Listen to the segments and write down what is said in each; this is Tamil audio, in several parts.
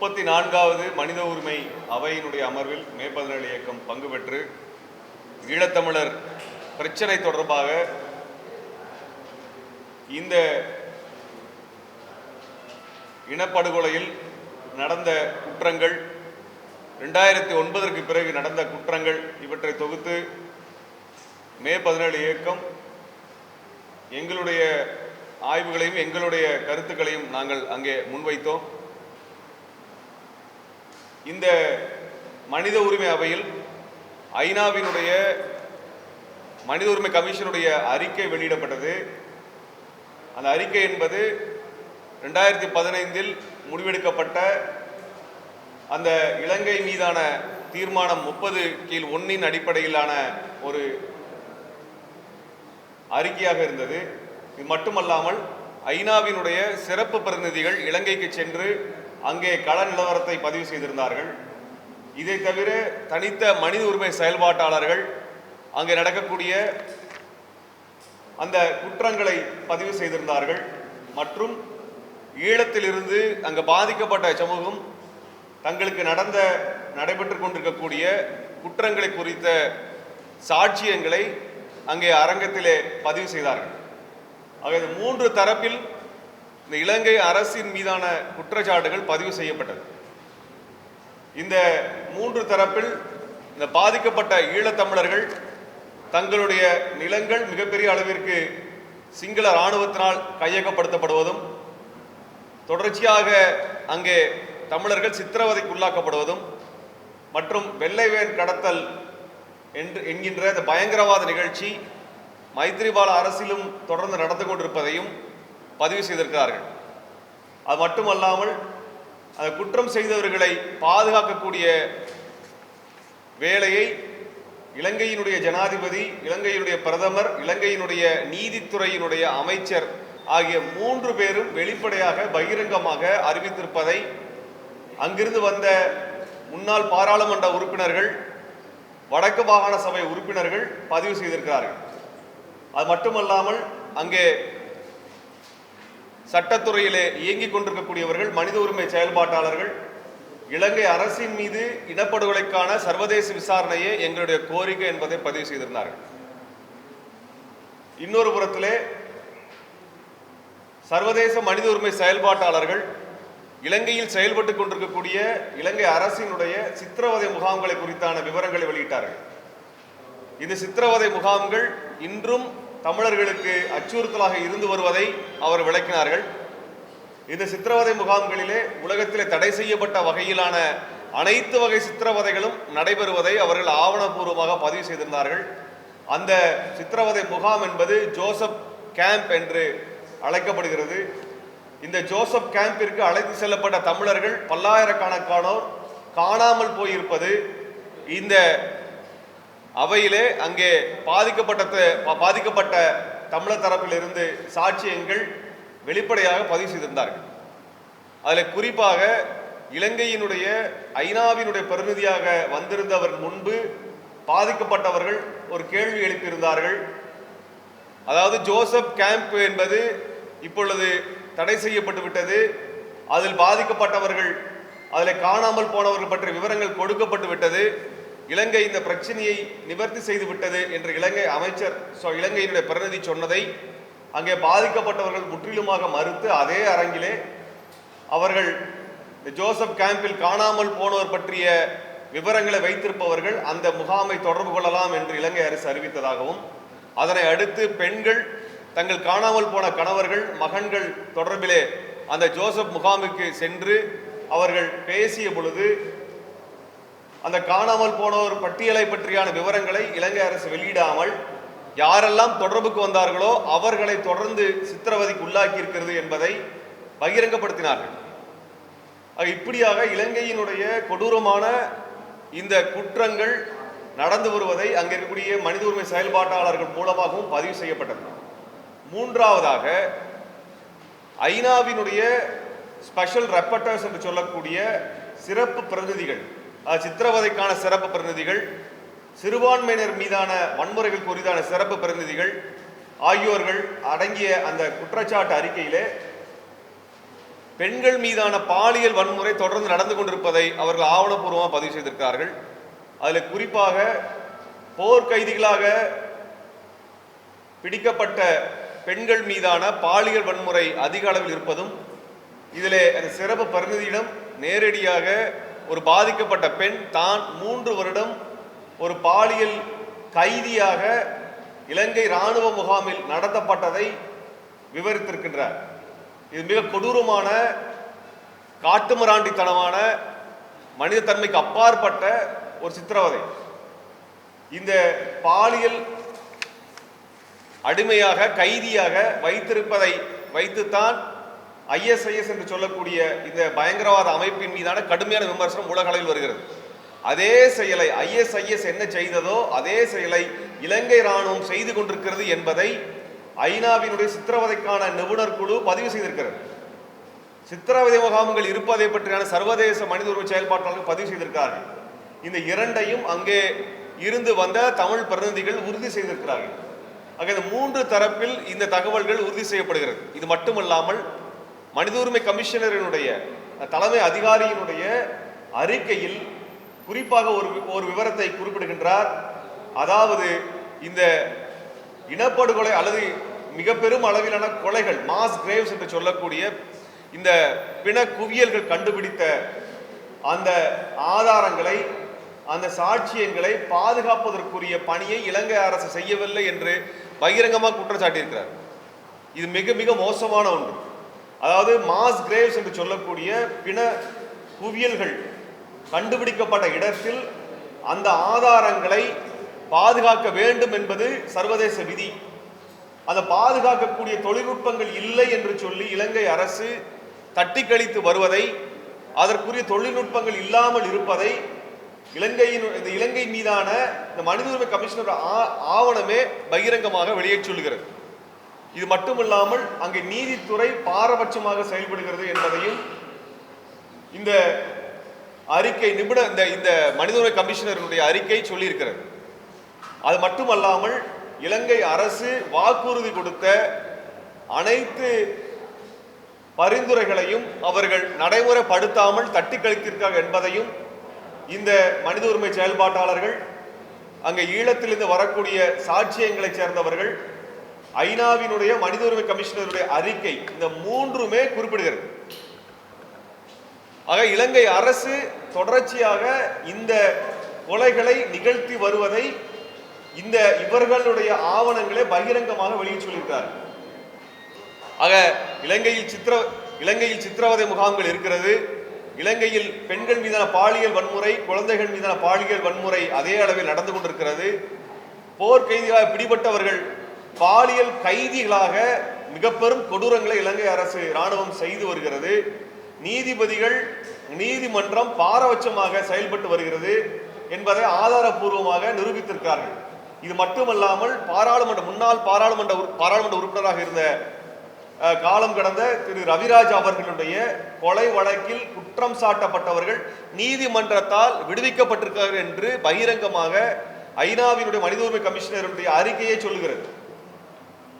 முப்பத்தி நான்காவது மனித உரிமை அவையினுடைய அமர்வில் மே பதினேழு இயக்கம் பங்கு பெற்று ஈழத்தமிழர் பிரச்சனை தொடர்பாக இந்த இனப்படுகொலையில் நடந்த குற்றங்கள் ரெண்டாயிரத்தி ஒன்பதற்கு பிறகு நடந்த குற்றங்கள் இவற்றை தொகுத்து மே பதினேழு இயக்கம் எங்களுடைய ஆய்வுகளையும் எங்களுடைய கருத்துக்களையும் நாங்கள் அங்கே முன்வைத்தோம். இந்த மனித உரிமை அவையில் ஐநாவினுடைய மனித உரிமை கமிஷனுடைய அறிக்கை வெளியிடப்பட்டது. அந்த அறிக்கை என்பது ரெண்டாயிரத்தி பதினைந்தில் முடிவெடுக்கப்பட்ட அந்த இலங்கை மீதான தீர்மானம் முப்பது கீழ் ஒன்னின் அடிப்படையிலான ஒரு அறிக்கையாக இருந்தது. இது மட்டுமல்லாமல் ஐநாவினுடைய சிறப்பு பிரதிநிதிகள் இலங்கைக்கு சென்று அங்கே கள நிலவரத்தை பதிவு செய்திருந்தார்கள். இதை தவிர தனித்த மனித உரிமை செயல்பாட்டாளர்கள் அங்கே நடக்கக்கூடிய அந்த குற்றங்களை பதிவு செய்திருந்தார்கள். மற்றும் ஈழத்திலிருந்து அங்கு பாதிக்கப்பட்ட சமூகம் தங்களுக்கு நடந்த நடைபெற்று கொண்டிருக்கக்கூடிய குற்றங்களை குறித்த சாட்சியங்களை அங்கே அரங்கத்திலே பதிவு செய்தார்கள். ஆக மூன்று தரப்பில் இந்த இலங்கை அரசின் மீதான குற்றச்சாட்டுகள் பதிவு செய்யப்பட்டது. இந்த மூன்று தரப்பில் இந்த பாதிக்கப்பட்ட ஈழத்தமிழர்கள் தங்களுடைய நிலங்கள் மிகப்பெரிய அளவிற்கு சிங்கள இராணுவத்தினால் கையகப்படுத்தப்படுவதும் தொடர்ச்சியாக அங்கே தமிழர்கள் சித்திரவதைக்கு உள்ளாக்கப்படுவதும் மற்றும் வெள்ளை வேன் கடத்தல் என்று என்கின்ற இந்த பயங்கரவாத நிகழ்ச்சி மைத்திரிபால அரசிலும் தொடர்ந்து நடந்து கொண்டிருப்பதையும் பதிவு செய்திருக்கிறார்கள். அது மட்டுமல்லாமல் அந்த குற்றம் செய்தவர்களை பாதுகாக்கக்கூடிய வேலையை இலங்கையினுடைய ஜனாதிபதி இலங்கையினுடைய பிரதமர் இலங்கையினுடைய நீதித்துறையினுடைய அமைச்சர் ஆகிய மூன்று பேரும் வெளிப்படையாக பகிரங்கமாக அறிவித்திருப்பதை அங்கிருந்து வந்த முன்னாள் பாராளுமன்ற உறுப்பினர்கள் வடக்கு மாகாண சபை உறுப்பினர்கள் பதிவு செய்திருக்கிறார்கள். அது மட்டுமல்லாமல் அங்கே சட்டத்துறையிலே இயங்கிக் கொண்டிருக்கக்கூடியவர்கள் மனித உரிமை செயல்பாட்டாளர்கள் இலங்கை அரசின் மீது இனப்படுகொலைக்கான சர்வதேச விசாரணையே எங்களுடைய கோரிக்கை என்பதை பதிவு செய்திருந்தார்கள். இன்னொரு புறத்திலே சர்வதேச மனித உரிமை செயல்பாட்டாளர்கள் இலங்கையில் செயல்பட்டு கொண்டிருக்கக்கூடிய இலங்கை அரசினுடைய சித்திரவதை முகாம்களை குறித்தான விவரங்களை வெளியிட்டார்கள். இந்த சித்திரவதை முகாம்கள் இன்றும் தமிழர்களுக்கு அச்சுறுத்தலாக இருந்து வருவதை அவர் விளக்கினார்கள். இந்த சித்திரவதை முகாம்களிலே உலகத்திலே தடை செய்யப்பட்ட வகையிலான அனைத்து வகை சித்திரவதைகளும் நடைபெறுவதை அவர்கள் ஆவணப்பூர்வமாக பதிவு செய்திருந்தார்கள். அந்த சித்திரவதை முகாம் என்பது ஜோசப் கேம்ப் என்று அழைக்கப்படுகிறது. இந்த ஜோசப் கேம்பிற்கு அழைத்து செல்லப்பட்ட தமிழர்கள் பல்லாயிரக்கணக்கானோர் காணாமல் போயிருப்பது இந்த அவையிலே அங்கே பாதிக்கப்பட்ட பாதிக்கப்பட்ட தமிழர் தரப்பிலிருந்து சாட்சியங்கள் வெளிப்படையாக பதிவு செய்திருந்தார்கள். அதில் குறிப்பாக இலங்கையினுடைய ஐநாவினுடைய பிரதிநிதியாக வந்திருந்தவர் முன்பு பாதிக்கப்பட்டவர்கள் ஒரு கேள்வி எழுப்பியிருந்தார்கள். அதாவது ஜோசப் கேம்ப் என்பது இப்பொழுது தடை செய்யப்பட்டு விட்டது. அதில் பாதிக்கப்பட்டவர்கள் அதில் காணாமல் போனவர்கள் பற்றிய விவரங்கள் கொடுக்கப்பட்டு விட்டது. இலங்கை இந்த பிரச்சனையை நிவர்த்தி செய்து விட்டது என்று இலங்கை அமைச்சர் இலங்கையினுடைய பிரதிநிதி சொன்னதை அங்கே பாதிக்கப்பட்டவர்கள் முற்றிலுமாக மறுத்து அதே அரங்கிலே அவர்கள் இந்த ஜோசப் கேம்பில் காணாமல் போனோர் பற்றிய விவரங்களை வைத்திருப்பவர்கள் அந்த முகாமை தொடர்பு கொள்ளலாம் என்று இலங்கை அரசு அறிவித்ததாகவும் அதனை அடுத்து பெண்கள் தங்கள் காணாமல் போன கணவர்கள் மகன்கள் தொடர்பிலே அந்த ஜோசப் முகாமுக்கு சென்று அவர்கள் பேசிய பொழுது அந்த காணாமல் போனோர் பட்டியலை பற்றியான விவரங்களை இலங்கை அரசு வெளியிடாமல் யாரெல்லாம் தொடர்புக்கு வந்தார்களோ அவர்களை தொடர்ந்து சித்திரவதைக்கு உள்ளாக்கி இருக்கிறது என்பதை பகிரங்கப்படுத்தினார்கள். இப்படியாக இலங்கையினுடைய கொடூரமான இந்த குற்றங்கள் நடந்து வருவதை அங்கே இருக்கக்கூடிய மனித உரிமை செயல்பாட்டாளர்கள் மூலமாகவும் பதிவு செய்யப்பட்டது. மூன்றாவதாக ஐநாவினுடைய ஸ்பெஷல் ரெப்பர்டர்ஸ் என்று சொல்லக்கூடிய சிறப்பு பிரதிநிதிகள் சித்திரவதைக்கான சிறப்பு பிரதிநிதிகள் சிறுபான்மையினர் மீதான வன்முறைகள் குறித்தான சிறப்பு பிரதிநிதிகள் ஆகியோர்கள் அடங்கிய அந்த குற்றச்சாட்டு அறிக்கையிலே பெண்கள் மீதான பாலியல் வன்முறை தொடர்ந்து நடந்து கொண்டிருப்பதை அவர்கள் ஆவணப்பூர்வமாக பதிவு செய்திருக்கிறார்கள். அதில் குறிப்பாக போர் கைதிகளாக பிடிக்கப்பட்ட பெண்கள் மீதான பாலியல் வன்முறை அதிக அளவில் இருப்பதும் இதில் அந்த சிறப்பு பிரதிநிதியிடம் நேரடியாக ஒரு பாதிக்கப்பட்ட பெண் தான் மூன்று வருடம் ஒரு பாலியல் கைதியாக இலங்கை இராணுவ முகாமில் நடத்தப்பட்டதை விவரித்திருக்கின்றார். இது மிக கொடூரமான காட்டுமிராண்டித்தனமான மனித தன்மைக்கு அப்பாற்பட்ட ஒரு சித்திரவதை. இந்த பாலியல் அடிமையாக கைதியாக வைத்திருப்பதை வைத்துத்தான் ஐஎஸ்ஐஎஸ் என்று சொல்லக்கூடிய இந்த பயங்கரவாத அமைப்பின் மீதான கடுமையான விமர்சனம் உலக அளவில் வருகிறது. அதே செயலை ஐஎஸ்ஐஎஸ் என்ன செய்ததோ அதே செயலை இலங்கை இராணுவம் செய்து கொண்டிருக்கிறது என்பதை ஐநாவினுடைய சித்திரவதைக்கான நிபுணர் குழு பதிவு செய்திருக்கிறது. சித்திரவதை முகாம்கள் இருப்பதை பற்றியான சர்வதேச மனித உரிமை செயல்பாட்டாளர்கள் பதிவு செய்திருக்கிறார்கள். இந்த இரண்டையும் அங்கே இருந்து வந்த தமிழ் பிரதிநிதிகள் உறுதி செய்திருக்கிறார்கள். ஆக இந்த மூன்று தரப்பில் இந்த தகவல்கள் உறுதி செய்யப்படுகிறது. இது மட்டுமல்லாமல் மனித உரிமை கமிஷனரினுடைய தலைமை அதிகாரியினுடைய அறிக்கையில் குறிப்பாக ஒரு ஒரு விவரத்தை குறிப்பிடுகின்றார். அதாவது இந்த இனப்படுகொலை அல்லது மிக பெரும் அளவிலான கொலைகள் மாஸ் கிரேவ்ஸ் என்று சொல்லக்கூடிய இந்த பிண குவியல்கள் கண்டுபிடித்த அந்த ஆதாரங்களை அந்த சாட்சியங்களை பாதுகாப்பதற்குரிய பணியை இலங்கை அரசு செய்யவில்லை என்று பகிரங்கமாக குற்றம் சாட்டியிருக்கிறார் இது மிக மிக மோசமான ஒன்று. அதாவது மாஸ் கிரேவ்ஸ் என்று சொல்லக்கூடிய பிண குவியல்கள் கண்டுபிடிக்கப்பட்ட இடத்தில் அந்த ஆதாரங்களை பாதுகாக்க வேண்டும் என்பது சர்வதேச விதி. அதை பாதுகாக்கக்கூடிய தொழில்நுட்பங்கள் இல்லை என்று சொல்லி இலங்கை அரசு தட்டி கழித்து வருவதை அதற்குரிய தொழில்நுட்பங்கள் இல்லாமல் இருப்பதை இலங்கையின் இந்த இலங்கை மீதான இந்த மனித உரிமை கமிஷனர் ஆ- ஆவணமே பகிரங்கமாக வெளியே இது மட்டுமில்லாமல் அங்கே நீதித்துறை பாரபட்சமாக செயல்படுகிறது என்பதையும் இந்த அறிக்கை நிபுணர் இந்த இந்த மனித உரிமை கமிஷனருடைய அறிக்கை சொல்லியிருக்கிறது. அது மட்டுமல்லாமல் இலங்கை அரசு வாக்குறுதி கொடுத்த அனைத்து பரிந்துரைகளையும் அவர்கள் நடைமுறைப்படுத்தாமல் தட்டி கழித்திருக்காங்க என்பதையும் இந்த மனித உரிமை செயல்பாட்டாளர்கள் அங்கே ஈழத்திலிருந்து வரக்கூடிய சாட்சியங்களைச் சேர்ந்தவர்கள் ஐநாவினுடைய மனித உரிமை கமிஷனருடைய அறிக்கை இந்த மூன்றுமே குறிப்பிடுகிறது. ஆக இலங்கை அரசு தொடர்ச்சியாக இந்த கொலைகளை நிகழ்த்தி வருவதை இந்த இவர்களுடைய ஆவணங்களை பகிரங்கமாக வெளியே சொல்லியிருக்கிறார்கள். ஆக இலங்கையில் சித்திர இலங்கையில் சித்திரவதை முகாம்கள் இருக்கிறது. இலங்கையில் பெண்கள் மீதான பாலியல் வன்முறை குழந்தைகள் மீதான பாலியல் வன்முறை அதே அளவில் நடந்து கொண்டிருக்கிறது. போர் கைதிகளாக பிடிபட்டவர்கள் பாலியல் கைதிகளாக மிக பெரும் கொடூரங்களை இலங்கை அரசு இராணுவம் செய்து வருகிறது. நீதிபதிகள் நீதிமன்றம் பாரபட்சமாக செயல்பட்டு வருகிறது என்பதை ஆதாரபூர்வமாக நிரூபித்திருக்கிறார்கள். இது மட்டுமல்லாமல் பாராளுமன்ற முன்னாள் பாராளுமன்ற பாராளுமன்ற உறுப்பினராக இருந்த காலம் கடந்த திரு. ரவிராஜ் அவர்களுடைய கொலை வழக்கில் குற்றம் சாட்டப்பட்டவர்கள் நீதிமன்றத்தால் விடுவிக்கப்பட்டிருக்கிறார்கள் என்று பகிரங்கமாக ஐநாவினுடைய மனித உரிமை கமிஷனருடைய அறிக்கையை சொல்லுகிறது.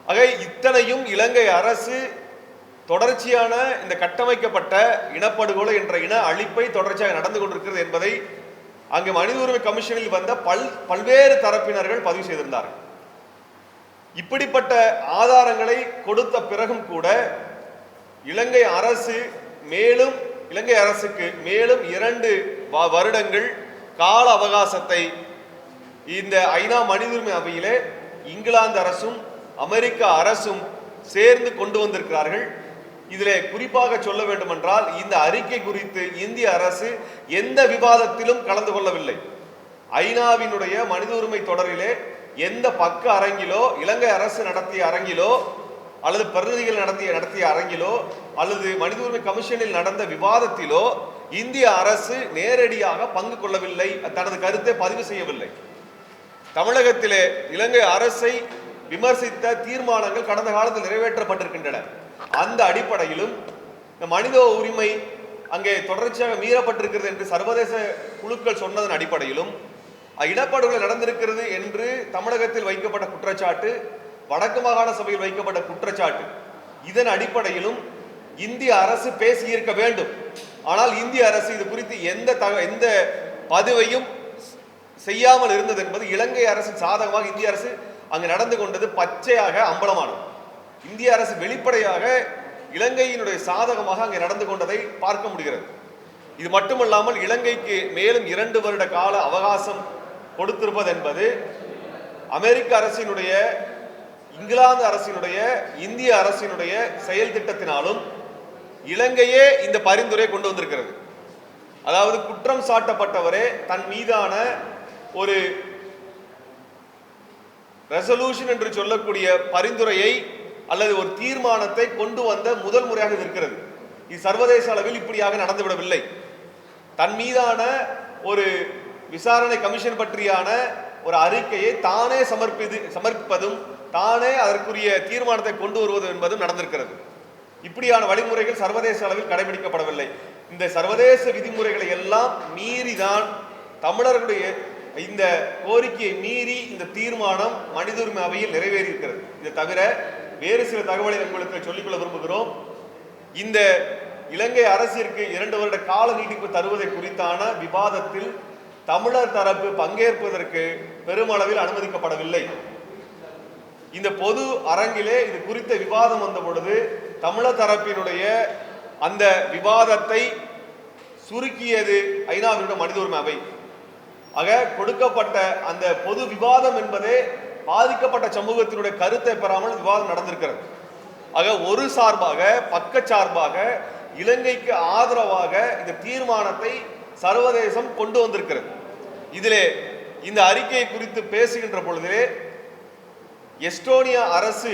ஆக இத்தனையும் இலங்கை அரசு தொடர்ச்சியான இந்த கட்டமைக்கப்பட்ட இனப்படுகொலை என்ற இன அழிப்பை தொடர்ச்சியாக நடந்து கொண்டிருக்கிறது என்பதை அங்கு மனித உரிமை கமிஷனில் வந்த பல் பல்வேறு தரப்பினர்கள் பதிவு செய்திருந்தார்கள். இப்படிப்பட்ட ஆதாரங்களை கொடுத்த பிறகும் கூட இலங்கை அரசு மேலும் இலங்கை அரசுக்கு மேலும் இரண்டு வ- வருடங்கள் கால அவகாசத்தை இந்த ஐநா மனித உரிமை அவையிலே இங்கிலாந்து அரசும் அமெரிக்க அரசும் சேர்ந்து கொண்டு வந்திருக்கிறார்கள். இதில் குறிப்பாக சொல்ல வேண்டுமென்றால் இந்த அறிக்கை குறித்து இந்திய அரசு எந்த விவாதத்திலும் கலந்து கொள்ளவில்லை. ஐநாவினுடைய மனித உரிமை தொடரிலே எந்த பக்க அரங்கிலோ இலங்கை அரசு நடத்திய அரங்கிலோ அல்லது பிரதிநிதிகள் நடத்திய நடத்திய அரங்கிலோ அல்லது மனித உரிமை கமிஷனில் நடந்த விவாதத்திலோ இந்திய அரசு நேரடியாக பங்கு கொள்ளவில்லை. தனது கருத்தை பதிவு செய்யவில்லை. தமிழகத்திலே இலங்கை அரசை விமர்சித்த தீர்மானங்கள் கடந்த காலத்தில் நிறைவேற்றப்பட்டிருக்கின்றன. அந்த அடிப்படையிலும் இந்த மனித உரிமை அங்கே தொடர்ச்சியாக மீறப்பட்டிருக்கிறது என்று சர்வதேச குழுக்கள் சொன்னதன் அடிப்படையிலும் இடப்பாடுகள் நடந்திருக்கிறது என்று தமிழகத்தில் வைக்கப்பட்ட குற்றச்சாட்டு வடக்கு மாகாண சபையில் வைக்கப்பட்ட குற்றச்சாட்டு. இதன் அடிப்படையிலும் இந்திய அரசு பேசியிருக்க வேண்டும். ஆனால் இந்திய அரசு இது குறித்து எந்த தக எந்த பதிவையும் செய்யாமல் இருந்தது என்பது இலங்கை அரசின் சாதகமாக இந்திய அரசு அங்கு நடந்து கொண்டது பச்சையாக அம்பலமானது. இந்திய அரசு வெளிப்படையாக இலங்கையினுடைய சாதகமாக அங்கே நடந்து கொண்டதை பார்க்க முடிகிறது. இது மட்டுமல்லாமல் இலங்கைக்கு மேலும் இரண்டு வருட கால அவகாசம் கொடுத்திருப்பது என்பது அமெரிக்க அரசினுடைய இங்கிலாந்து அரசினுடைய இந்திய அரசினுடைய செயல் திட்டத்தினாலும் இலங்கையே இந்த பரிந்துரை கொண்டு வந்திருக்கிறது. அதாவது குற்றம் சாட்டப்பட்டவரே தன் மீதான ஒரு ரெசல்யூஷன் என்று சொல்லக்கூடிய பரிந்துரையை அல்லது ஒரு தீர்மானத்தை கொண்டு வந்த முதல் முறையாக இருக்கிறது இது சர்வதேச அளவில் இப்படியாக நடந்துவிடவில்லை. தன் மீதான ஒரு விசாரணை கமிஷன் பற்றியான ஒரு அறிக்கையை தானே சமர்ப்பிது சமர்ப்பிப்பதும் தானே அதற்குரிய தீர்மானத்தை கொண்டு வருவது என்பதும் நடந்திருக்கிறது. இப்படியான வழிமுறைகள் சர்வதேச அளவில் கடைபிடிக்கப்படவில்லை. இந்த சர்வதேச விதிமுறைகளை எல்லாம் மீறிதான் தமிழர்களுடைய இந்த கோரிக்கையை மீறி இந்த தீர்மானம் மனித உரிமை அவையில் நிறைவேறியிருக்கிறது. இதை தவிர வேறு சில தகவலை உங்களுக்கு சொல்லிக்கொள்ள விரும்புகிறோம். இந்த இலங்கை அரசிற்கு இரண்டு வருட கால நீட்டிப்பு தருவதை குறித்தான விவாதத்தில் தமிழர் தரப்பு பங்கேற்பதற்கு பெருமளவில் அனுமதிக்கப்படவில்லை. இந்த பொது அரங்கிலே இது குறித்த விவாதம் வந்த பொழுது தமிழர் தரப்பினுடைய அந்த விவாதத்தை சுருக்கியது ஐநாவினுடைய மனித உரிமை அவை. ஆக கொடுக்கப்பட்ட அந்த பொது விவாதம் என்பதே பாதிக்கப்பட்ட சமூகத்தினுடைய கருத்தை பெறாமல் விவாதம் நடந்திருக்கிறது. ஆக ஒரு சார்பாக பக்கச்சார்பாக இலங்கைக்கு ஆதரவாக இந்த தீர்மானத்தை சர்வதேசம் கொண்டு வந்திருக்கிறது. இதிலே இந்த அறிக்கையை குறித்து பேசுகின்ற பொழுதிலே எஸ்டோனியா அரசு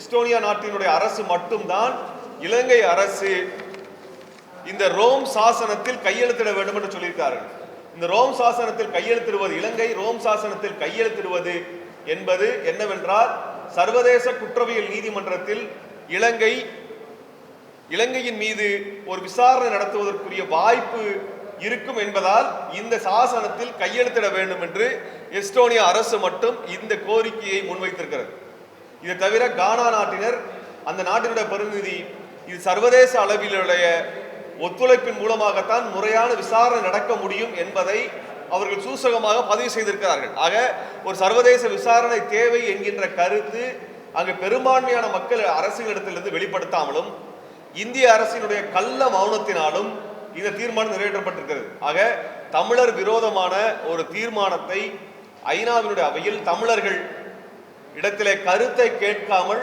எஸ்டோனியா நாட்டினுடைய அரசு மட்டும்தான் இலங்கை அரசு இந்த ரோம் சாசனத்தில் கையெழுத்திட வேண்டும் என்று சொல்லியிருக்கார்கள். இந்த ரோம் சாசனத்தில் கையெழுத்திடுவது இலங்கை ரோம் சாசனத்தில் கையெழுத்திடுவது என்பது என்னவென்றால் சர்வதேச குற்றவியல் நீதிமன்றத்தில் இலங்கை இலங்கையின் மீது ஒரு விசாரணை நடத்துவதற்குரிய வாய்ப்பு இருக்கும் என்பதால் இந்த சாசனத்தில் கையெழுத்திட வேண்டும் என்று எஸ்டோனியா அரசு மட்டும் இந்த கோரிக்கையை முன்வைத்திருக்கிறது. இதை தவிர கானா நாட்டினர் அந்த நாட்டினுடைய பிரதிநிதி இது சர்வதேச அளவிலுடைய ஒத்துழைப்பின் மூலமாகத்தான் முறையான விசாரணை நடக்க முடியும் என்பதை அவர்கள் சூசகமாக பதிவு செய்திருக்கிறார்கள். ஆக ஒரு சர்வதேச விசாரணை தேவை என்கின்ற கருத்து அங்கு பெரும்பான்மையான மக்கள் அரசியலிடத்திலிருந்து வெளிப்படுத்தாமலும் இந்திய அரசினுடைய கள்ள மௌனத்தினாலும் இந்த தீர்மானம் நிறைவேற்றப்பட்டிருக்கிறது. ஆக தமிழர் விரோதமான ஒரு தீர்மானத்தை ஐநாவினுடைய அவையில் தமிழர்கள் இடத்திலே கருத்தை கேட்காமல்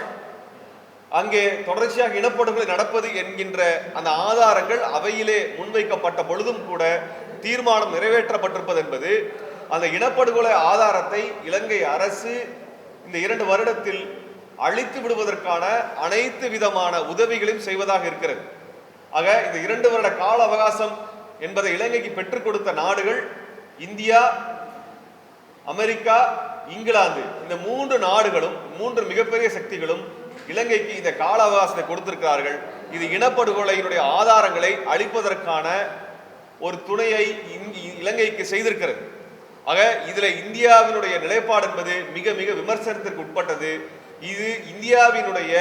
அங்கே தொடர்ச்சியாக இனப்படுகொலை நடப்பது என்கின்ற அந்த ஆதாரங்கள் அவையிலே முன்வைக்கப்பட்ட பொழுதும் கூட தீர்மானம் நிறைவேற்றப்பட்டிருப்பது என்பது அந்த இனப்படுகொலை ஆதாரத்தை இலங்கை அரசு இந்த இரண்டு வருடத்தில் அழித்து விடுவதற்கான அனைத்து விதமான உதவிகளையும் செய்வதாக இருக்கிறது. ஆக இந்த இரண்டு வருட கால அவகாசம் என்பதை இலங்கைக்கு பெற்றுக் கொடுத்த நாடுகள் இந்தியா அமெரிக்கா இங்கிலாந்து இந்த மூன்று நாடுகளும் மூன்று மிகப்பெரிய சக்திகளும் இலங்கைக்கு இந்த கால அவகாசத்தை கொடுத்திருக்கிறார்கள். இது இனப்படுகொலையினுடைய ஆதாரங்களை அளிப்பதற்கான ஒரு துணையை இலங்கைக்கு செய்திருக்கிறது. ஆக இதில் இந்தியாவினுடைய நிலைப்பாடு என்பது மிக மிக விமர்சனத்திற்கு உட்பட்டது. இது இந்தியாவினுடைய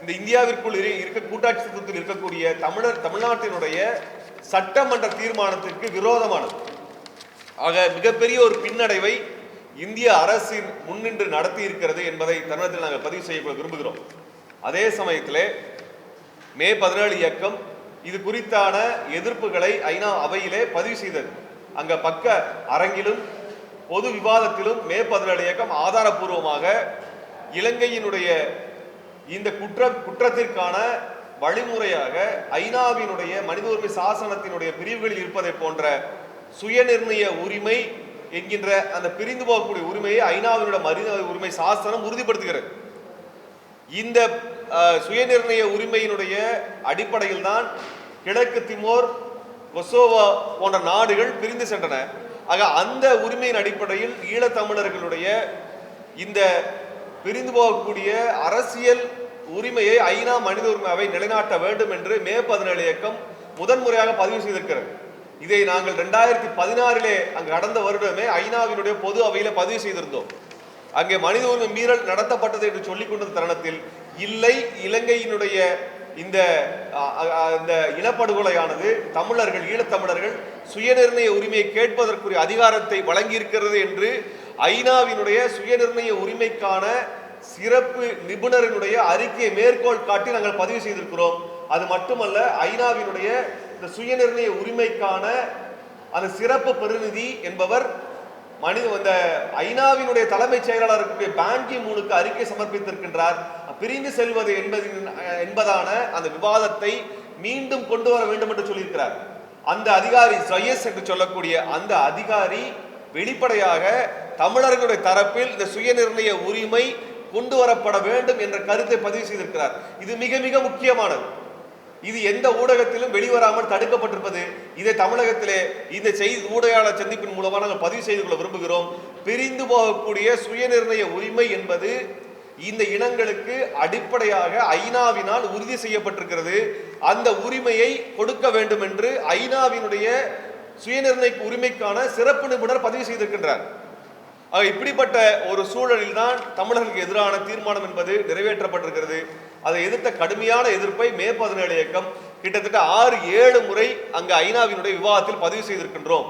இந்த இந்தியாவிற்குள் இருக்க கூட்டாட்சி தத்துவத்தில் இருக்கக்கூடிய தமிழர் தமிழ்நாட்டினுடைய சட்டமன்ற தீர்மானத்திற்கு விரோதமானது. ஆக மிகப்பெரிய ஒரு பின்னடைவை இந்திய அரசின் முன்னின்று நடத்தி இருக்கிறது என்பதை தருணத்தில் நாங்கள் பதிவு செய்ய விரும்புகிறோம். அதே சமயத்தில் மே பதினேழு இயக்கம் இது குறித்தான எதிர்ப்புகளை ஐநா அவையிலே பதிவு செய்தது. அங்க பக்க அரங்கிலும் பொது விவாதத்திலும் மே பதினேழு இயக்கம் ஆதாரபூர்வமாக இலங்கையினுடைய இந்த குற்ற குற்றத்திற்கான வழிமுறையாக ஐநாவினுடைய மனித உரிமை சாசனத்தினுடைய பிரிவுகளில் இருப்பதை போன்ற சுயநிர்ணய உரிமை என்கின்ற அந்த பிரிந்து போகக்கூடிய உரிமையை ஐநாவினுடைய மனித உரிமை சாசனம் உறுதிப்படுத்துகிறது. இந்த சுயநிர்ணய உரிமையினுடைய அடிப்படையில் தான் கிழக்கு திமோர் கொசோவா போன்ற நாடுகள் பிரிந்து சென்றன. ஆக அந்த உரிமையின் அடிப்படையில் ஈழத்தமிழர்களுடைய இந்த பிரிந்து போகக்கூடிய அரசியல் உரிமையை ஐநா மனித உரிமை அவை நிலைநாட்ட வேண்டும் என்று மே பதினேழு இயக்கம் முதன்முறையாக பதிவு செய்திருக்கிறது. இதை நாங்கள் ரெண்டாயிரத்தி பதினாறிலே அங்கு கடந்த வருடமே ஐநாவினுடைய பொது அவையில பதிவு செய்திருந்தோம். அங்கே மனித உரிமை மீறல் நடத்தப்பட்டது என்று சொல்லிக் கொண்ட தருணத்தில் இல்லை இலங்கையினுடைய இந்த இந்த இனப்படுகொலையானது தமிழர்கள் ஈழத்தமிழர்கள் சுயநிர்ணய உரிமையை கேட்பதற்குரிய அதிகாரத்தை வழங்கியிருக்கிறது என்று ஐநாவினுடைய சுயநிர்ணய உரிமைக்கான சிறப்பு நிபுணரினுடைய அறிக்கையை மேற்கோள் காட்டி நாங்கள் பதிவு செய்திருக்கிறோம். அது மட்டுமல்ல ஐநாவினுடைய இந்த சுயநிர்ணய உரிமைக்கான அந்த சிறப்பு பிரதிநிதி என்பவர் மனித அந்த ஐநாவினுடைய தலைமைச் செயலாளர் இருக்கக்கூடிய பேங்கி மூனுக்கு அறிக்கை சமர்ப்பித்திருக்கின்றார். பிரிந்து செல்வது என்பது என்பதான அந்த விவாதத்தை மீண்டும் கொண்டு வர வேண்டும் என்று சொல்லியிருக்கிறார். அந்த அதிகாரி ஜயஸ் என்று சொல்லக்கூடிய அந்த அதிகாரி வெளிப்படையாக தமிழர்களுடைய தரப்பில் இந்த சுயநிர்ணய உரிமை கொண்டு வரப்பட வேண்டும் என்ற கருத்தை பதிவு செய்திருக்கிறார். இது மிக மிக முக்கியமானது. இது எந்த ஊடகத்திலும் வெளிவராமல் தடுக்கப்பட்டிருப்பது. இதை தமிழகத்திலே இந்த செய்தி ஊடகயாளர் சந்திப்பின் மூலமாக நாங்கள் பதிவு செய்து கொள்ள விரும்புகிறோம். பிரிந்து போகக்கூடிய சுயநிர்ணய உரிமை என்பது இந்த இனங்களுக்கு அடிப்படையாக ஐநாவினால் உறுதி செய்யப்பட்டிருக்கிறது. அந்த உரிமையை கொடுக்க வேண்டும் என்று ஐநாவினுடைய சுயநிர்ணய உரிமைக்கான சிறப்பு நிபுணர் பதிவு செய்திருக்கின்றார். ஆக இப்படிப்பட்ட ஒரு சூழலில் தான் தமிழர்களுக்கு எதிரான தீர்மானம் என்பது நிறைவேற்றப்பட்டிருக்கிறது. அதை எதிர்த்த கடுமையான எதிர்ப்பை மே பதினேழு இயக்கம் கிட்டத்தட்ட ஆறு ஏழு முறை அங்கு ஐநாவினுடைய விவாதத்தில் பதிவு செய்திருக்கின்றோம்.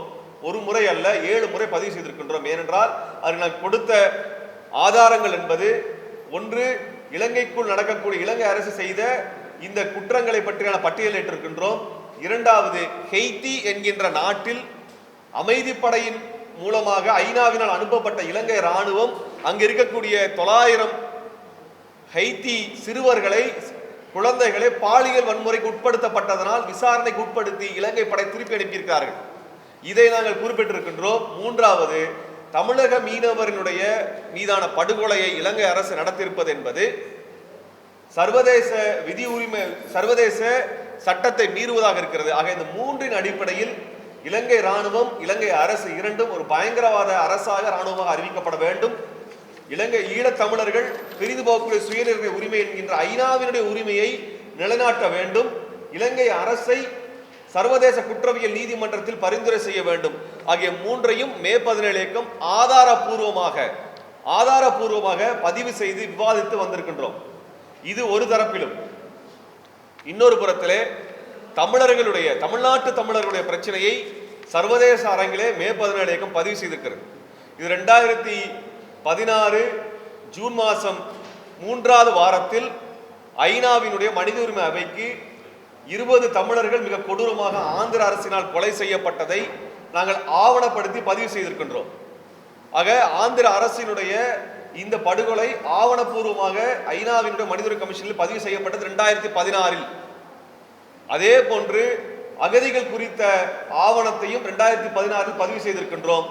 ஒரு முறை அல்ல ஏழு முறை பதிவு செய்திருக்கின்றோம். ஏனென்றால் அது நான் கொடுத்த ஆதாரங்கள் என்பது ஒன்று இலங்கைக்குள் நடக்கக்கூடிய இலங்கை அரசு செய்த இந்த குற்றங்களை பற்றியான பட்டியலிட்டிருக்கின்றோம். இரண்டாவது ஹெய்தி என்கின்ற நாட்டில் அமைதிப்படையின் மூலமாக ஐநாவினால் அனுப்பப்பட்ட இலங்கை ராணுவம் அங்கு இருக்கக்கூடிய தொள்ளாயிரம் ஹைத்தி சிறுவர்களை குழந்தைகளை பாலியல் வன்முறைக்கு உட்படுத்தப்பட்டதனால் விசாரணைக்கு உட்படுத்தி இலங்கை படை திருப்பி அனுப்பியிருக்கிறார்கள் இதை நாங்கள் குறிப்பிட்டிருக்கின்றோம். மூன்றாவது தமிழக மீனவரினுடைய மீதான படுகொலையை இலங்கை அரசு நடத்தியிருப்பது என்பது சர்வதேச விதி உரிமை சர்வதேச சட்டத்தை மீறுவதாக இருக்கிறது. ஆக இந்த மூன்றின் அடிப்படையில் இலங்கை ராணுவம் இலங்கை அரசு இரண்டும் ஒரு பயங்கரவாத அரசாக ராணுவமாக அறிவிக்கப்பட வேண்டும். இலங்கை ஈழத் தமிழர்கள் பிரிந்து போகக்கூடிய சுயநிர்ணய உரிமை என்கின்ற ஐநாவினுடைய உரிமையை நிலைநாட்ட வேண்டும். இலங்கை அரசை சர்வதேச குற்றவியல் நீதிமன்றத்தில் பரிந்துரை செய்ய வேண்டும். ஆகிய மூன்றையும் மே பதினேழு இயக்கம் ஆதாரபூர்வமாக ஆதாரபூர்வமாக பதிவு செய்து விவாதித்து வந்திருக்கின்றோம். இது ஒரு தரப்பிலும். இன்னொரு புறத்திலே தமிழர்களுடைய தமிழ்நாட்டு தமிழர்களுடைய பிரச்சனையை சர்வதேச அரங்கிலே மே பதினேழு இயக்கம் பதிவு செய்திருக்கிறது. இது ரெண்டாயிரத்தி பதினாறு ஜூன் மாதம் மூன்றாவது வாரத்தில் ஐநாவினுடைய மனித உரிமை அவைக்கு இருபது தமிழர்கள் மிக கொடூரமாக ஆந்திர அரசினால் கொலை செய்யப்பட்டதை நாங்கள் ஆவணப்படுத்தி பதிவு செய்திருக்கின்றோம். ஆக ஆந்திர அரசினுடைய இந்த படுகொலை ஆவணப்பூர்வமாக ஐநாவினுடைய மனித உரிமை கமிஷனில் பதிவு செய்யப்பட்டது ரெண்டாயிரத்தி பதினாறில். அதே போன்று அகதிகள் குறித்த ஆவணத்தையும் ரெண்டாயிரத்தி பதினாறில் பதிவு செய்திருக்கின்றோம்.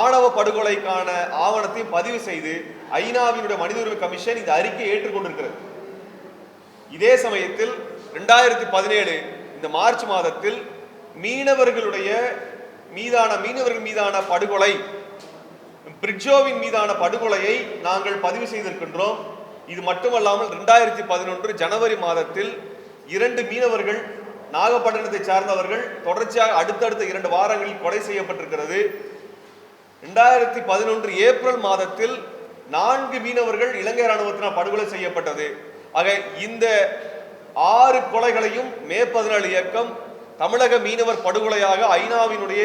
ஆணவ படுகொலைக்கான ஆவணத்தையும் பதிவு செய்து ஐநாவினுடைய மனித உரிமை கமிஷன் இந்த அறிக்கையை ஏற்றுக்கொண்டிருக்கிறது. இதே சமயத்தில் ரெண்டாயிரத்தி பதினேழு இந்த மார்ச் மாதத்தில் மீனவர்களுடைய மீதான மீனவர்கள் மீதான படுகொலை பிரிட்ஜோவின் மீதான படுகொலையை நாங்கள் பதிவு செய்திருக்கின்றோம். இது மட்டுமல்லாமல் ரெண்டாயிரத்தி பதினொன்று ஜனவரி மாதத்தில் இரண்டு மீனவர்கள் நாகப்பட்டினத்தை சார்ந்தவர்கள் தொடர்ச்சியாக அடுத்தடுத்த இரண்டு வாரங்களில் கொலை செய்யப்பட்டிருக்கிறது. ரெண்டாயிரத்தி பதினொன்று ஏப்ரல் மாதத்தில் நான்கு மீனவர்கள் இலங்கை ராணுவத்தினால் படுகொலை செய்யப்பட்டது. ஆக இந்த ஆறு கொலைகளையும் மே பதினாலு இயக்கம் தமிழக மீனவர் படுகொலையாக ஐநாவினுடைய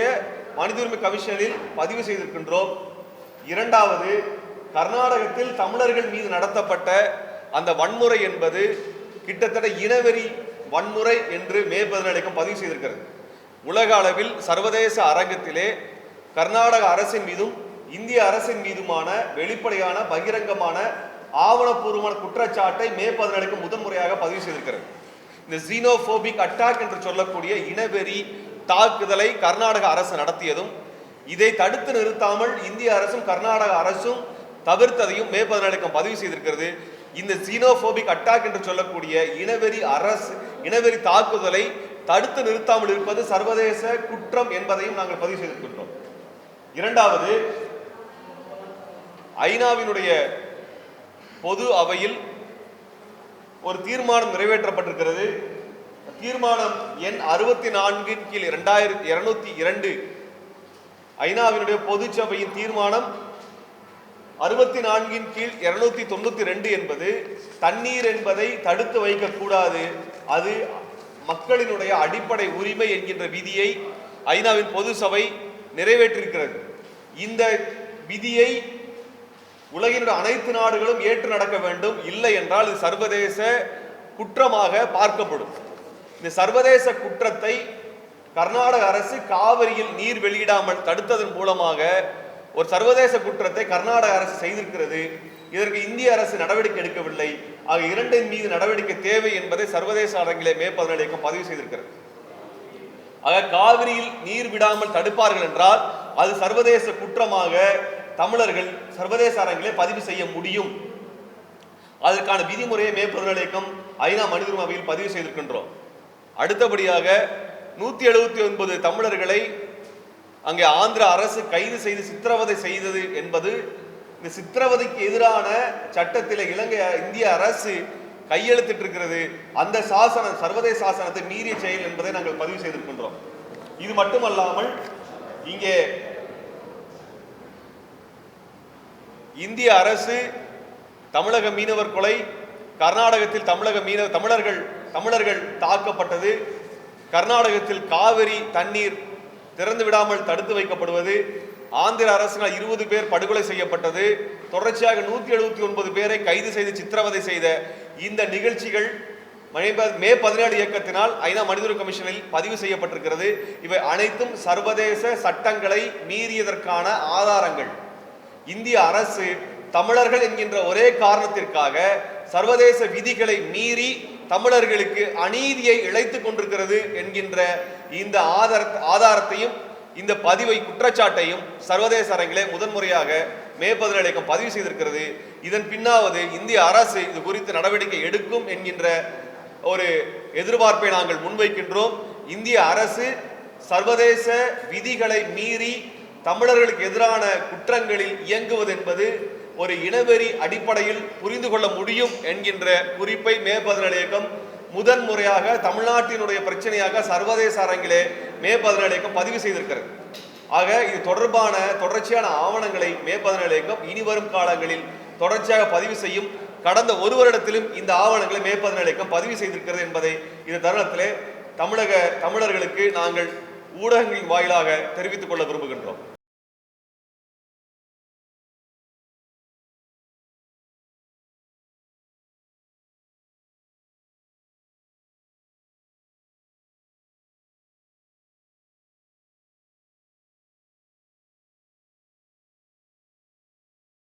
மனித உரிமை கமிஷனில் பதிவு செய்திருக்கின்றோம். இரண்டாவது கர்நாடகத்தில் தமிழர்கள் மீது நடத்தப்பட்ட அந்த வன்முறை என்பது கிட்டத்தட்ட இனவெறி வன்முறை என்று மே பதினேழு இயக்கம் பதிவு செய்திருக்கிறது. உலக அளவில் சர்வதேச அரங்கத்திலே கர்நாடக அரசின் மீதும் இந்திய அரசின் மீதுமான வெளிப்படையான பகிரங்கமான ஆவணப்பூர்வமான குற்றச்சாட்டை மே பதினேழுக்கு முதன்முறையாக பதிவு செய்திருக்கிறது. இந்த ஜீனோபோபிக் அட்டாக் என்று சொல்லக்கூடிய இனவெறி தாக்குதலை கர்நாடக அரசு நடத்தியதும் இதை தடுத்து நிறுத்தாமல் இந்திய அரசும் கர்நாடக அரசும் தவிர்த்ததையும் மே பதினேழுக்கு பதிவு செய்திருக்கிறது. இந்த ஜீனோபோபிக் அட்டாக் என்று சொல்லக்கூடிய இனவெறி அரசு இனவெறி தாக்குதலை தடுத்து நிறுத்தாமல் இருப்பது சர்வதேச குற்றம் என்பதையும் நாங்கள் பதிவு செய்திருக்கின்றோம். இரண்டாவது ஐநாவினுடைய பொது அவையில் ஒரு தீர்மானம் நிறைவேற்றப்பட்டிருக்கிறது. தீர்மானம் எண் அறுபத்தி நான்கின் கீழ் இரண்டாயிரத்தி இருநூத்தி இரண்டு. ஐநாவினுடைய பொதுச்சபையின் தீர்மானம் அறுபத்தி நான்கின் கீழ் இருநூத்தி தொண்ணூத்தி ரெண்டு என்பது தண்ணீர் என்பதை தடுத்து வைக்கக்கூடாது அது மக்களினுடைய அடிப்படை உரிமை என்கின்ற விதியை ஐநாவின் பொது சபை நிறைவேற்றிருக்கிறது இந்த விதியை உலகினுடைய அனைத்து நாடுகளும் ஏற்று நடக்க வேண்டும். இல்லை என்றால் இது சர்வதேச குற்றமாக பார்க்கப்படும். இந்த சர்வதேச குற்றத்தை கர்நாடக அரசு காவிரியில் நீர் வெளியிடாமல் தடுத்ததன் மூலமாக ஒரு சர்வதேச குற்றத்தை கர்நாடக அரசு செய்திருக்கிறது. இதற்கு இந்திய அரசு நடவடிக்கை எடுக்கவில்லை. ஆக இரண்டின் மீது நடவடிக்கை தேவை என்பதை சர்வதேச அரங்கிலே மே பதினேழு இயக்கம் பதிவு செய்திருக்கிறது. ஆக காவிரியில் நீர் விடாமல் தடுப்பார்கள் என்றால் அது சர்வதேச குற்றமாக தமிழர்கள் சர்வதேச அரங்கிலே பதிவு செய்ய முடியும். அதற்கான விதிமுறையை மேற்பொருள் இயக்கம் ஐநா மனித உரிமையில் அவையில் பதிவு செய்திருக்கின்றோம். அடுத்தபடியாக நூத்தி எழுபத்தி ஒன்பது தமிழர்களை அங்கே ஆந்திர அரசு கைது செய்து சித்திரவதை செய்தது என்பது இந்த சித்திரவதைக்கு எதிரான சட்டத்தில் இலங்கை இந்திய அரசு கையெழுத்திட்டு இருக்கிறது அந்த சாசனம் சர்வதேச சாசனத்தை மீறிய செயல் என்பதை நாங்கள் பதிவு செய்திருக்கின்றோம். இது மட்டுமல்லாமல் இங்கே இந்திய அரசு தமிழக மீனவர் கொலை கர்நாடகத்தில் தமிழக மீனவர் தமிழர்கள் தமிழர்கள் தாக்கப்பட்டது கர்நாடகத்தில் காவிரி தண்ணீர் திறந்து விடாமல் தடுத்து வைக்கப்படுவது ஆந்திர அரசினால் இருபது பேர் படுகொலை செய்யப்பட்டது. தொடர்ச்சியாக நூற்றி எழுபத்தி ஒன்பது பேரை கைது செய்து சித்திரவதை செய்த இந்த நிகழ்ச்சிகள் மே- பதினேழு இயக்கத்தினால் ஐநா மனிதர் கமிஷனில் பதிவு செய்யப்பட்டிருக்கிறது. இவை அனைத்தும் சர்வதேச சட்டங்களை மீறியதற்கான ஆதாரங்கள். இந்திய அரசு தமிழர்கள் என்கின்ற ஒரே காரணத்திற்காக சர்வதேச விதிகளை மீறி தமிழர்களுக்கு அநீதியை இழைத்துக் கொண்டிருக்கிறது என்கின்ற இந்த ஆதார ஆதாரத்தையும் இந்த பதிவை குற்றச்சாட்டையும் சர்வதேச அரங்கிலே முதன்முறையாக மே பதினேழு இயக்கம் பதிவு செய்திருக்கிறது. இதன் பின்னாவது இந்திய அரசு இது குறித்து நடவடிக்கை எடுக்கும் என்கின்ற ஒரு எதிர்பார்ப்பை நாங்கள் முன்வைக்கின்றோம். இந்திய அரசு சர்வதேச விதிகளை மீறி தமிழர்களுக்கு எதிரான குற்றங்களில் இயங்குவது என்பது ஒரு இனவெறி அடிப்படையில் புரிந்து கொள்ள முடியும் என்கின்ற குறிப்பை மே பதினேழு இயக்கம் முதன் முறையாக தமிழ்நாட்டினுடைய பிரச்சனையாக சர்வதேச அரங்கிலே மே பதினேழு இயக்கம் பதிவு செய்திருக்கிறது. ஆக இது தொடர்பான தொடர்ச்சியான ஆவணங்களை மே பதினேழு இயக்கம் இனி வரும் காலங்களில் தொடர்ச்சியாக பதிவு செய்யும் கடந்த ஒரு வருடத்திலும் இந்த ஆவணங்களை மே பதினேழு இயக்கம் பதிவு செய்திருக்கிறது என்பதை இந்த தருணத்திலே தமிழக தமிழர்களுக்கு நாங்கள் ஊடகங்களின் வாயிலாக தெரிவித்துக் கொள்ள விரும்புகின்றோம்.